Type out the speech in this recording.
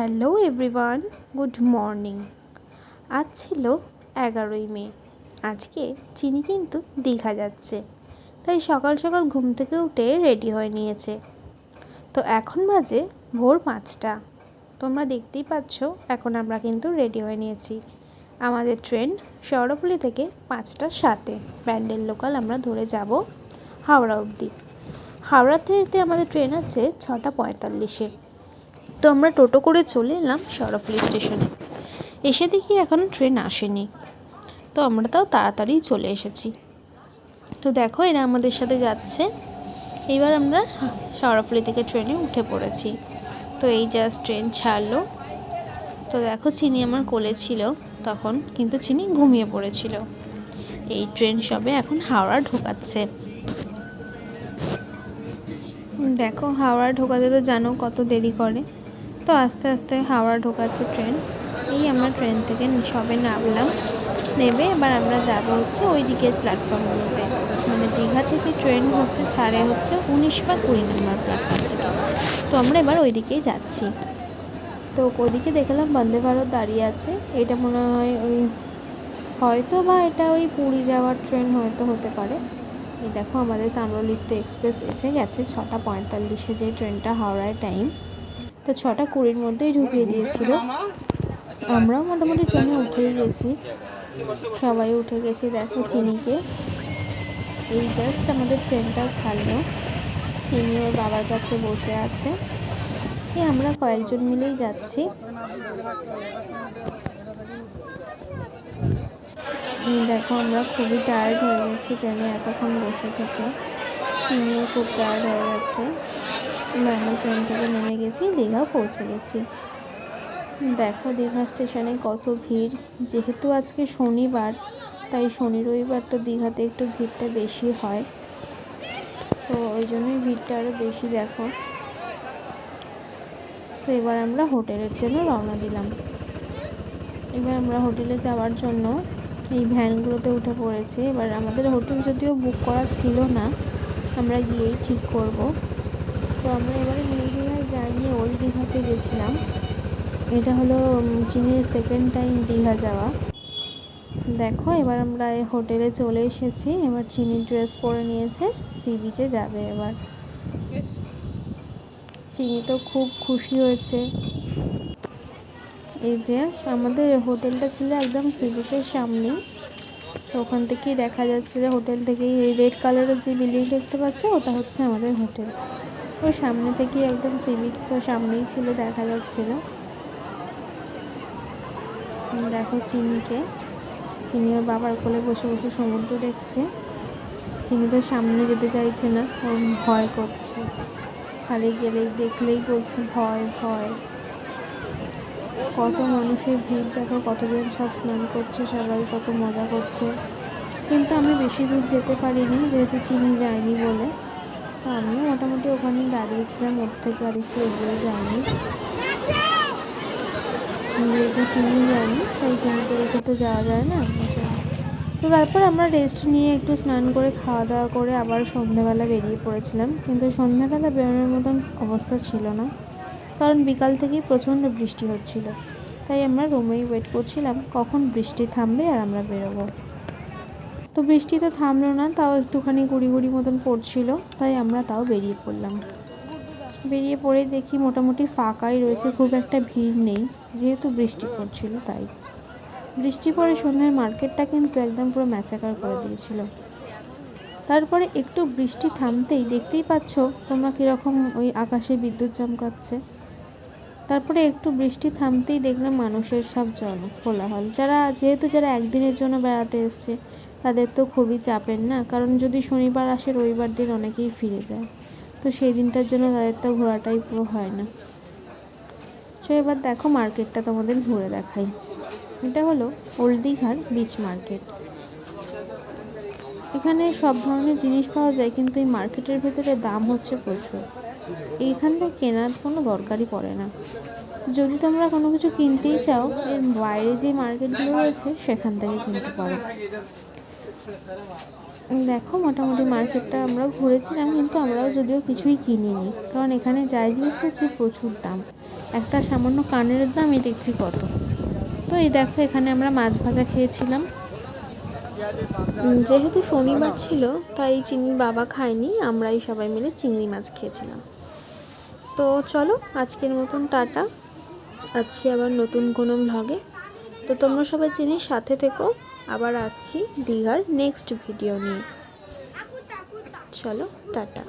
Hello everyone, good morning. আজ ছিল এগারোই মে। আজকে চিনি কিন্তু দীঘা যাচ্ছে, তাই সকাল সকাল ঘুম থেকে উঠে রেডি হয়ে নিয়েছে। তো এখন বাজে ভোর পাঁচটা। তোমরা দেখতেই পাচ্ছ, এখন আমরা কিন্তু রেডি হয়ে নিয়েছি। আমাদের ট্রেন শহরফুলি থেকে পাঁচটার সাথে ব্যান্ডেল লোকাল আমরা ধরে যাব হাওড়া অবধি। হাওড়া থেকে আমাদের ট্রেন আছে ছটা পঁয়তাল্লিশে। তো আমরা টোটো করে চলে এলাম সরফলি স্টেশনে। এসে দেখি এখনও ট্রেন আসেনি। তো আমরা তাও তাড়াতাড়ি চলে এসেছি। তো দেখো এরা আমাদের সাথে যাচ্ছে। এবার আমরা সরফলি থেকে ট্রেনে উঠে পড়েছি। তো এই জাস্ট ট্রেন ছাড়লো। তো দেখো চিনি আমার কোলে ছিল তখন, কিন্তু চিনি ঘুমিয়ে পড়েছিল। এই ট্রেন সবে এখন হাওড়া ঢোকাচ্ছে। দেখো হাওড়া ঢোকাতে তো জানো কত দেরি করে। তো আস্তে আস্তে হাওড়া ঢোকাচ্ছে ট্রেন। এই আমরা ট্রেন থেকে সবে নামলাম। নেবে এবার আমরা যাব হচ্ছে ওই দিকের প্ল্যাটফর্মগুলোতে মানে দীঘা থেকে ট্রেন হচ্ছে, ছাড়ে হচ্ছে উনিশ বা কুড়ি নম্বর প্ল্যাটফর্ম থেকে। তো আমরা এবার ওই দিকেই যাচ্ছি। তো ওদিকে দেখলাম বন্দে ভারত দাঁড়িয়ে আছে। এটা মনে হয় ওই হয়তো বা এটা ওই পুরী যাওয়ার ট্রেন হয়তো হতে পারে। এই দেখো আমাদের তাম্রলিপ্ত এক্সপ্রেস এসে গেছে ছটা পঁয়তাল্লিশে যে ট্রেনটা হাওড়ায় টাইম তো ছটা কুড়ির মধ্যেই ঢুকিয়ে দিয়েছিল। আমরাও মোটামুটি ট্রেনে উঠেই গেছি। সবাই উঠে গেছি, দেখো চিনিকে। এই জাস্ট আমাদের ট্রেনটা ছাড়লো। চিনি ওর বাবার কাছে বসে আছে। এই আমরা কয়েকজন মিলেই যাচ্ছি। দেখো, আমরা খুবই টায়ার্ড হয়ে গেছি ট্রেনে এতক্ষণ বসে থেকে। চিনিও খুব টায়ার্ড হয়ে গেছে। আমরা ট্রেন থেকে নেমে গেছি দীঘা পৌঁছে গেছি। দেখো দীঘা স্টেশনে কত ভিড়। যেহেতু আজকে শনিবার, তাই শনি রবিবার তো দীঘাতে একটু ভিড়টা বেশি হয়। তো ওই জন্যই ভিড়টা আরও বেশি দেখো। তো এবার আমরা হোটেলের জন্য রওনা দিলাম। এবার আমরা হোটেলে যাওয়ার জন্য এই ভ্যানগুলোতে উঠে পড়েছি। এবার আমাদের হোটেল যদিও বুক করা ছিল না আমরা গিয়েই ঠিক করব। তো আমরা এবারে নিউ দীঘায় যাইনি ওল্ড দীঘাতে গেছিলাম। এটা হলো চিনির সেকেন্ড টাইম দীঘা যাওয়া। দেখো, এবার আমরা এই হোটেলে চলে এসেছি। এবার চিনির ড্রেস পরে নিয়েছে সি বিচে যাবে এবার। চিনি তো খুব খুশি হয়েছে। এই যে, আমাদের হোটেলটা ছিল একদম সি বিচের সামনেই। তো ওখান থেকেই দেখা যাচ্ছে যে হোটেল থেকেই এই রেড কালারের যে বিল্ডিং দেখতে পাচ্ছ, ওটা হচ্ছে আমাদের হোটেল। ওই সামনে থেকেই একদম সি বিচ তো সামনেই ছিল, দেখা যাচ্ছিল। দেখো চিনিকে। চিনি ওর বাবার কোলে বসে বসে সমুদ্র দেখছে। চিনি তো সামনে যেতে চাইছে না ভয় করছে। খালি গেলেই দেখলেই বলছে, ভয় ভয়। কত মানুষের ভিড় দেখো, কতজন সব স্নান করছে, সবাই কত মজা করছে। কিন্তু আমি বেশি দূর যেতে পারিনি, যেহেতু চিনি যায়নি বলে। তো আমিও মোটামুটি ওখানেই দাঁড়িয়েছিলাম, ওর থেকে আর একটু এগিয়ে যায়নি যেহেতু চিনি যায়নি, তাই চিনিতে রেখে তো যাওয়া যায় না তো তারপর আমরা রেস্ট নিয়ে একটু স্নান করে খাওয়া দাওয়া করে আবার সন্ধ্যাবেলা বেরিয়ে পড়েছিলাম। কিন্তু সন্ধ্যাবেলা বেরোনোর মতন অবস্থা ছিল না। কারণ বিকাল থেকেই প্রচণ্ড বৃষ্টি হচ্ছিল। তাই আমরা রুমেই ওয়েট করছিলাম কখন বৃষ্টি থামবে আর আমরা বেরোবো। তো বৃষ্টি তো থামলো না, তাও একটুখানি গুড়ি গুড়ি মতন পড়ছিল, তাই আমরা তাও বেরিয়ে পড়লাম। বেরিয়ে পড়ে দেখি মোটামুটি ফাঁকাই রয়েছে, খুব একটা ভিড় নেই, যেহেতু বৃষ্টি পড়ছিল তাই। বৃষ্টি পরে সন্ধ্যার মার্কেটটা কিন্তু একদম পুরো ম্যাচাকার করে দিয়েছিল। তারপরে একটু বৃষ্টি থামতেই দেখতেই পাচ্ছ তোমরা কীরকম ওই আকাশে বিদ্যুৎ চমকাচ্ছে। তারপরে একটু বৃষ্টি থামতেই দেখলাম মানুষের সব জন কোলাহল। যারা, যেহেতু যারা একদিনের জন্য বেড়াতে এসছে, তাদের তো খুবই চাপের না? কারণ যদি শনিবার আসে, রবিবার দিন অনেকেই ফিরে যায়। তো সেই দিনটার জন্য তাদের তো ঘোরাটাই পুরো হয় না। তো এবার দেখো মার্কেটটা তোমাদের ঘুরে দেখাই। এটা হলো ওল্ড দীঘার বিচ মার্কেট এখানে সব ধরনের জিনিস পাওয়া যায়, কিন্তু এই মার্কেটের ভেতরে দাম হচ্ছে প্রচুর। এইখানটা কেনার কোনো দরকারই পড়ে না। যদি তোমরা কোনো কিছু কিনতেই চাও, এর বাইরে যে মার্কেটগুলো রয়েছে, সেখান থেকে কিনতে পারো। দেখো, মোটামুটি মার্কেটটা আমরা ঘুরেছিলাম, কিন্তু আমরাও যদিও কিছুই কিনিনি। কারণ এখানে যাই জিনিস করছি, প্রচুর দাম। একটা সামান্য কানের দামই দেখছি কত? তো এই দেখো, এখানে আমরা মাছ ভাজা খেয়েছিলাম। যেহেতু শনিবার ছিল, তাই চিনির বাবা খায়নি, আমরাই সবাই মিলে চিংড়ি মাছ খেয়েছিলাম। তো চলো, আজকের মতন টাটা। আসছি আবার নতুন কোনো ভ্লগে তো তোমরা সবাই চিনি সাথে থেকো। আবার আসছি দীঘার নেক্সট ভিডিও নিয়ে। চলো, টাটা।